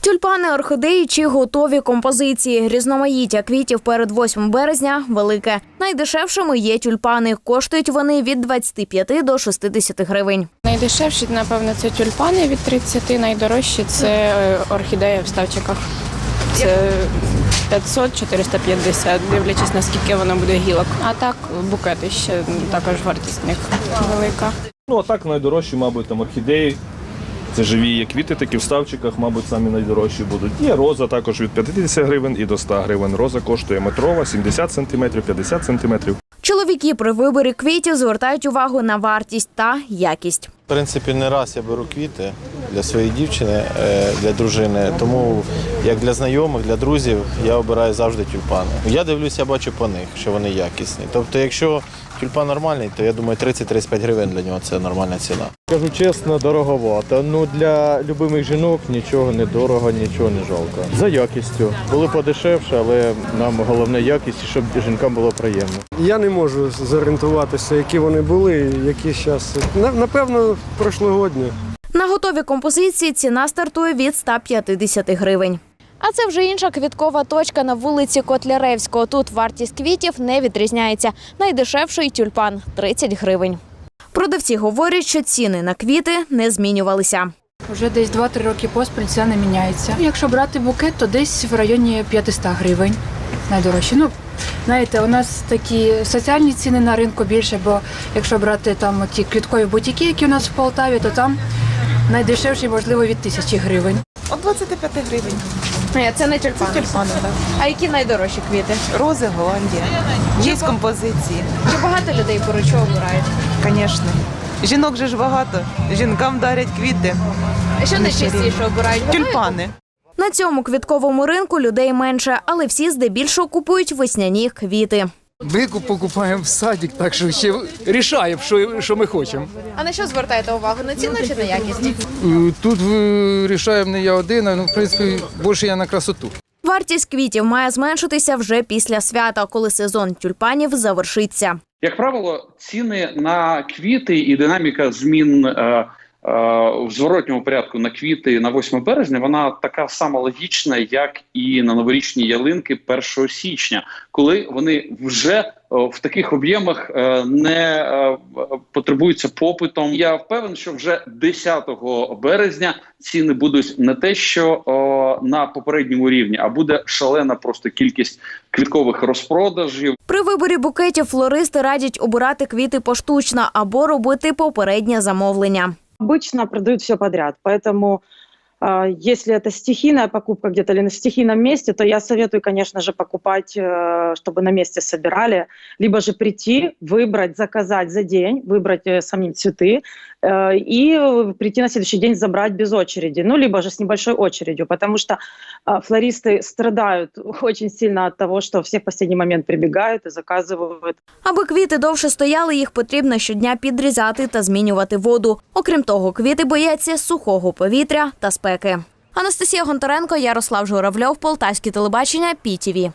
Тюльпани, орхідеї чи готові композиції. Різноманіття квітів перед 8 березня велике. Найдешевшими є тюльпани. Коштують вони від 25 до 60 гривень. Найдешевші, напевно, це тюльпани від 30, найдорожчі це е, орхідея в ставчиках. Це 500-450, дивлячись наскільки воно буде гілок. А так букети ще також вартісних велика. Ну, а так найдорожчі, мабуть, там орхідеї. Це живі є квіти, такі в ставчиках, мабуть, самі найдорожчі будуть. Є роза також від 50 гривень і до 100 гривень. Роза коштує метрова, 70 сантиметрів, 50 сантиметрів. Чоловіки при виборі квітів звертають увагу на вартість та якість. В принципі, не раз я беру квіти для своєї дівчини, е, для дружини. Тому як для знайомих, для друзів я обираю завжди тюльпани. Я дивлюся, я бачу по них, що вони якісні. Тобто, якщо тюльпан нормальний, то я думаю, 30-35 гривень для нього це нормальна ціна. Кажу чесно, дороговато. Ну для любимих жінок нічого не дорого, нічого не жалко. За якістю. Були подешевше, але нам головне якість, щоб жінкам було приємно. Я не можу зорієнтуватися, які вони були, які зараз. Напевно, прошлогодні. На готові композиції ціна стартує від 150 гривень. А це вже інша квіткова точка на вулиці Котляревського. Тут вартість квітів не відрізняється. Найдешевший тюльпан 30 гривень. Продавці говорять, що ціни на квіти не змінювалися. Вже десь 2-3 роки поспіль ціна не міняється. Якщо брати букет, то десь в районі 500 гривень найдорожче. Ну, знаєте, у нас такі соціальні ціни на ринку більше, бо якщо брати там ті квіткові бутіки, які у нас в Полтаві, то там найдешевші, можливо, від тисячі гривень. От 25 гривень. Це не тюльпани. Тюльпани, так. А які найдорожчі квіти? Рози Голландія. Є композиції, Чи багато людей поруч обирають? звісно. Жінок же ж багато. Жінкам дарять квіти. А що найчастіше обирають? Тюльпани. На цьому квітковому ринку людей менше, але всі здебільшого купують весняні квіти. Викуп покупаємо в садик, так що ще рішаємо, що, що ми хочемо. А на що звертаєте увагу? На ціну чи на якість? Е, Тут е, рішаємо не я один, а ну, в принципі, більше я на красоту. Вартість квітів має зменшитися вже після свята, коли сезон тюльпанів завершиться. Як правило, ціни на квіти і динаміка змін е, в зворотньому порядку на квіти на 8 березня, вона така сама логічна, як і на новорічні ялинки 1 січня, коли вони вже е, в таких об'ємах е, не е, потребуються попитом. Я впевнений, що вже 10 березня ціни будуть не те, що е, на попередньому рівні, а буде шалена просто кількість квіткових розпродажів. При виборі букетів флористи радять обирати квіти поштучно або робити попереднє замовлення. Обычно продают все подряд, поэтому э, если это стихийная покупка где-то или на стихийном месте, то я советую, конечно же, покупать, э, чтобы на месте собирали, либо же прийти, выбрать, заказать за день, выбрать э, самим цветы э, и э, прийти на следующий день забрать без очереди, ну либо же с небольшой очередью, потому что э, флористы страдают очень сильно от того, что все в последний момент прибегают и заказывают Аби квіти довше стояли, їх потрібно щодня підрізати та змінювати воду. Окрім того, квіти бояться сухого повітря та спеки. Анастасія Гонтаренко, Ярослав Журавльов, Полтавське телебачення, ПІТІВІ.